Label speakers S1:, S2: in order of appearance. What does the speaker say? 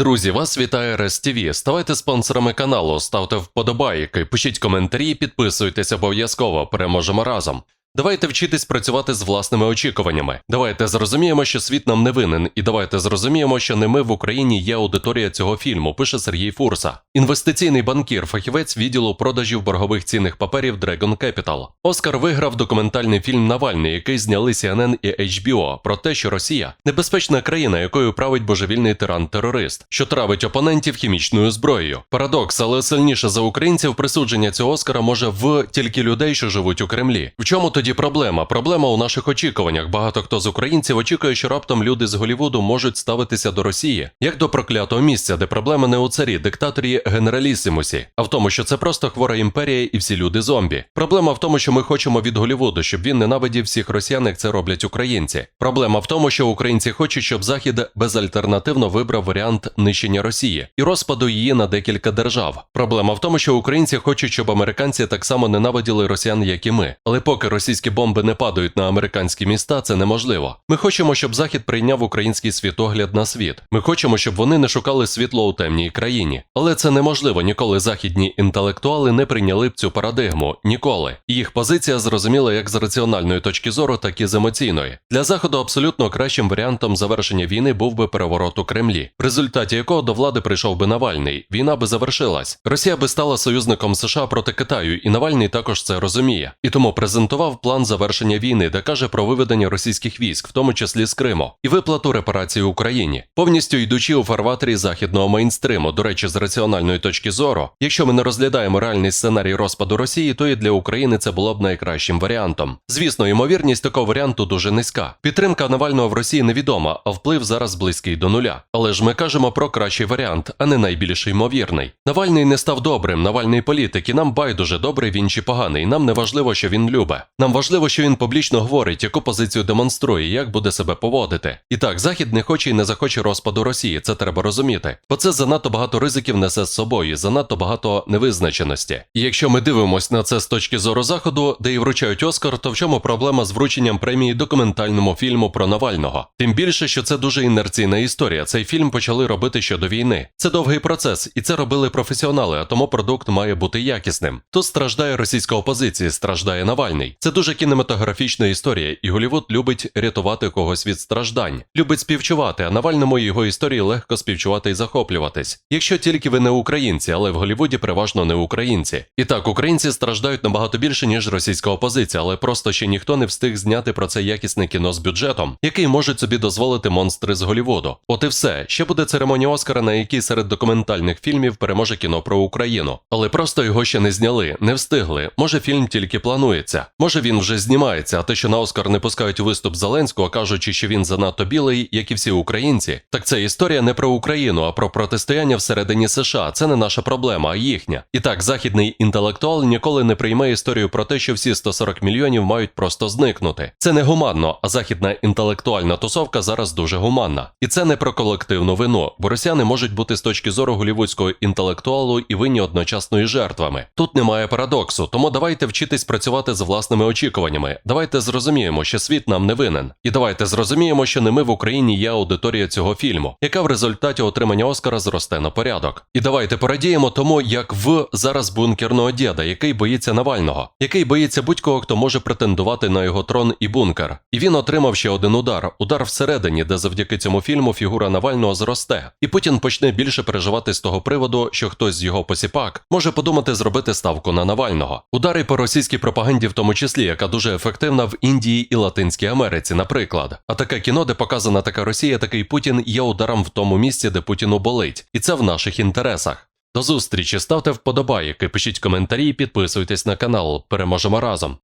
S1: Друзі, вас вітає РСТВ. Ставайте спонсорами каналу, ставте вподобайки, пишіть коментарі, підписуйтесь обов'язково. Переможемо разом. Давайте вчитись працювати з власними очікуваннями. Давайте зрозуміємо, що світ нам не винен, і давайте зрозуміємо, що не ми в Україні є аудиторія цього фільму, пише Сергій Фурса. Інвестиційний банкір, фахівець відділу продажів боргових цінних паперів Dragon Capital. Оскар виграв документальний фільм Навальний, який зняли CNN і HBO, про те, що Росія небезпечна країна, якою править божевільний тиран-терорист, що травить опонентів хімічною зброєю. Парадокс, але сильніше за українців присудження цього Оскара може в тільки людей, що живуть у Кремлі. В чому тоді проблема? Проблема у наших очікуваннях. Багато хто з українців очікує, що раптом люди з Голівуду можуть ставитися до Росії як до проклятого місця, де проблема не у царі, диктаторі генералісимусі, а в тому, що це просто хвора імперія і всі люди зомбі. Проблема в тому, що ми хочемо від Голівуду, щоб він ненавидів всіх росіян, як це роблять українці. Проблема в тому, що українці хочуть, щоб Захід безальтернативно вибрав варіант нищення Росії і розпаду її на декілька держав. Проблема в тому, що українці хочуть, щоб американці так само ненавиділи росіян, як і ми. Але поки російські бомби не падають на американські міста, це неможливо. Ми хочемо, щоб Захід прийняв український світогляд на світ. Ми хочемо, щоб вони не шукали світло у темній країні. Але це неможливо. Ніколи західні інтелектуали не прийняли б цю парадигму. Ніколи. Їх позиція зрозуміла як з раціональної точки зору, так і з емоційної. Для заходу абсолютно кращим варіантом завершення війни був би переворот у Кремлі, в результаті якого до влади прийшов би Навальний. Війна би завершилась. Росія би стала союзником США проти Китаю, і Навальний також це розуміє. І тому презентував план завершення війни, де каже про виведення російських військ, в тому числі з Криму, і виплату репарацій Україні, повністю йдучи у фарватері західного мейнстриму. До речі, з раціональної точки зору, якщо ми не розглядаємо реальний сценарій розпаду Росії, то і для України це було б найкращим варіантом. Звісно, ймовірність такого варіанту дуже низька. Підтримка Навального в Росії невідома, а вплив зараз близький до нуля. Але ж ми кажемо про кращий варіант, а не найбільш ймовірний. Навальний не став добрим, Навальний політик, і нам байдуже добрий він чи поганий. Нам не важливо, що він любе. Нам важливо, що він публічно говорить, яку позицію демонструє, як буде себе поводити. І так, Захід не хоче і не захоче розпаду Росії, це треба розуміти. Бо це занадто багато ризиків несе з собою, занадто багато невизначеності. І якщо ми дивимося на це з точки зору заходу, де і вручають Оскар, то в чому проблема з врученням премії документальному фільму про Навального? Тим більше, що це дуже інерційна історія. Цей фільм почали робити ще до війни. Це довгий процес, і це робили професіонали, а тому продукт має бути якісним. Тут страждає російська опозиція, страждає Навальний. Це дуже кінематографічна історія, і Голівуд любить рятувати когось від страждань, любить співчувати, а Навальному його історії легко співчувати і захоплюватись. Якщо тільки ви не українці, але в Голівуді переважно не українці. І так, українці страждають набагато більше, ніж російська опозиція, але просто ще ніхто не встиг зняти про це якісне кіно з бюджетом, який можуть собі дозволити монстри з Голівуду. От і все. Ще буде церемонія Оскара, на якій серед документальних фільмів переможе кіно про Україну. Але просто його ще не зняли, не встигли. Може, фільм тільки планується. Може він вже знімається, а те, що на Оскар не пускають виступ Зеленського, кажучи, що він занадто білий, як і всі українці. Так це історія не про Україну, а про протистояння всередині США. Це не наша проблема, а їхня. І так, західний інтелектуал ніколи не прийме історію про те, що всі 140 мільйонів мають просто зникнути. Це не гуманно, а західна інтелектуальна тусовка зараз дуже гуманна. І це не про колективну вину, бо росіяни можуть бути з точки зору голівудського інтелектуалу і винні одночасно і жертвами. Тут немає парадоксу, тому давайте вчитись працювати з власними очікуваннями. Давайте зрозуміємо, що світ нам не винен. І давайте зрозуміємо, що не ми в Україні є аудиторія цього фільму, яка в результаті отримання Оскара зросте на порядок. І давайте порадіємо тому, як в зараз бункерного діда, який боїться Навального, який боїться будь-кого, хто може претендувати на його трон і бункер. І він отримав ще один удар удар всередині, де завдяки цьому фільму фігура Навального зросте. І Путін почне більше переживати з того приводу, що хтось з його посіпак може подумати зробити ставку на Навального. Удари по російській пропаганді, в тому числі, яка дуже ефективна в Індії і Латинській Америці, наприклад. А таке кіно, де показана така Росія, такий Путін є ударом в тому місці, де Путіну болить, і це в наших інтересах. До зустрічі, ставте вподобайки, пишіть коментарі, підписуйтесь на канал. Переможемо разом.